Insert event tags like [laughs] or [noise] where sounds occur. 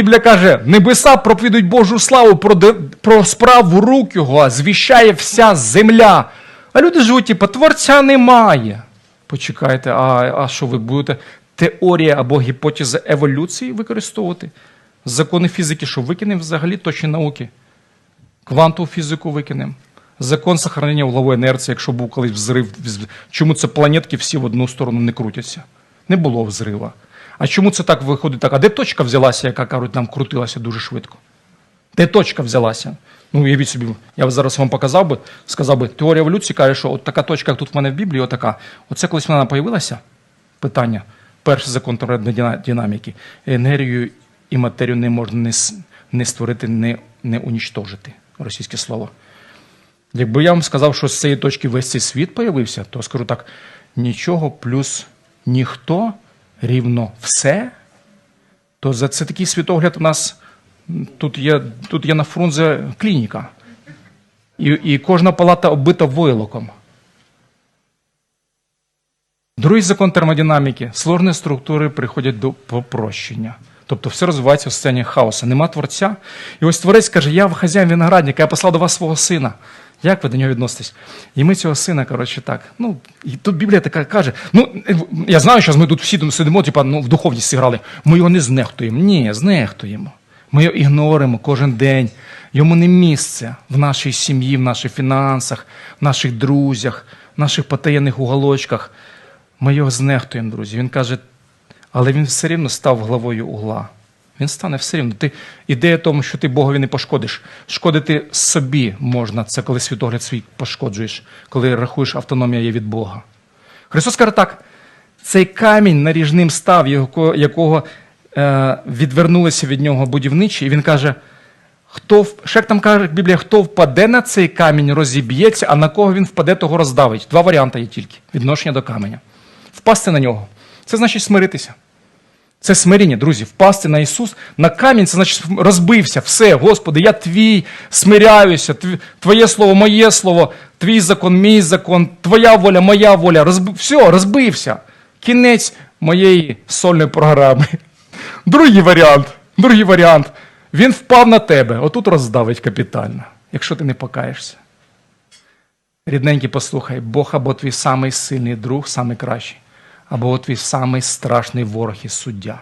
Біблія каже, небеса проповідують Божу славу про, де- про справу рук його, звіщає вся земля. А люди живуть, типу, творця немає. Почекайте, а, а що ви будете теорія або гіпотеза еволюції використовувати? Закони фізики, що викинемо взагалі точні науки? Квантову фізику викинемо. Закон сохранення углової інерції, якщо був колись взрив, чому це планетки всі в одну сторону не крутяться? Не було взрива. А чому це так виходить так? А де точка взялася, яка кажуть, нам крутилася дуже швидко? Де точка взялася? Ну, уявіть собі, я зараз вам показав би, сказав би, теорія еволюції каже, що от така точка, як тут в мене в Біблії, отака. Оце колись вона появилася, питання, перший закон термодинаміки. Енергію і матерію не можна не, не створити, не, не унічтожити. Російське слово. Якби я вам сказав, що з цієї точки весь цей світ появився, то скажу так: нічого плюс ніхто рівно все, то за це такий світогляд у нас тут є, тут є на Фрунзе клініка. І, і кожна палата оббита войлоком. Другий закон термодинаміки. Сложні структури приходять до попрощення. Тобто все розвивається в сцені хаоса. Нема творця. І ось творець каже: Я хазяїн виноградника, я послав до вас свого сина. Як ви до нього відноситесь? І ми цього сина, коротше, так. Ну, і тут Біблія така каже: ну, я знаю, що ми тут всі сидимо, типа, ну, в духовність грали. Ми його не знехтуємо. Ні, знехтуємо. Ми його ігноримо кожен день. Йому не місце в нашій сім'ї, в наших фінансах, в наших друзях, в наших потаєнних уголочках. Ми його знехтуємо, друзі. Він каже, але він все рівно став главою угла. Він стане все рівно. Ти, ідея тому, що ти Богові не пошкодиш. Шкодити собі можна, це коли світогляд свій пошкоджуєш, коли рахуєш, автономія є від Бога. Христос каже так: цей камінь наріжним став, якого, е, відвернулися від нього будівничі, і він каже: хто як там каже Біблія, хто впаде на цей камінь, розіб'ється, а на кого він впаде, того роздавить. Два варіанти є тільки відношення до каменя. Впасти на нього. Це значить смиритися. Це смиріння, друзі, впасти на Ісус, на камінь, це значить розбився. Все, Господи, я твій, смиряюся, Твоє слово, моє слово, твій закон, мій закон, Твоя воля, моя воля. Розб... Все, розбився. Кінець моєї сольної програми. [laughs] Другий варіант. Другий варіант. Він впав на тебе, отут роздавить капітально, якщо ти не покаєшся. Рідненький, послухай, Бог або твій самий сильний друг, самий кращий, або твій самий страшний ворог і суддя.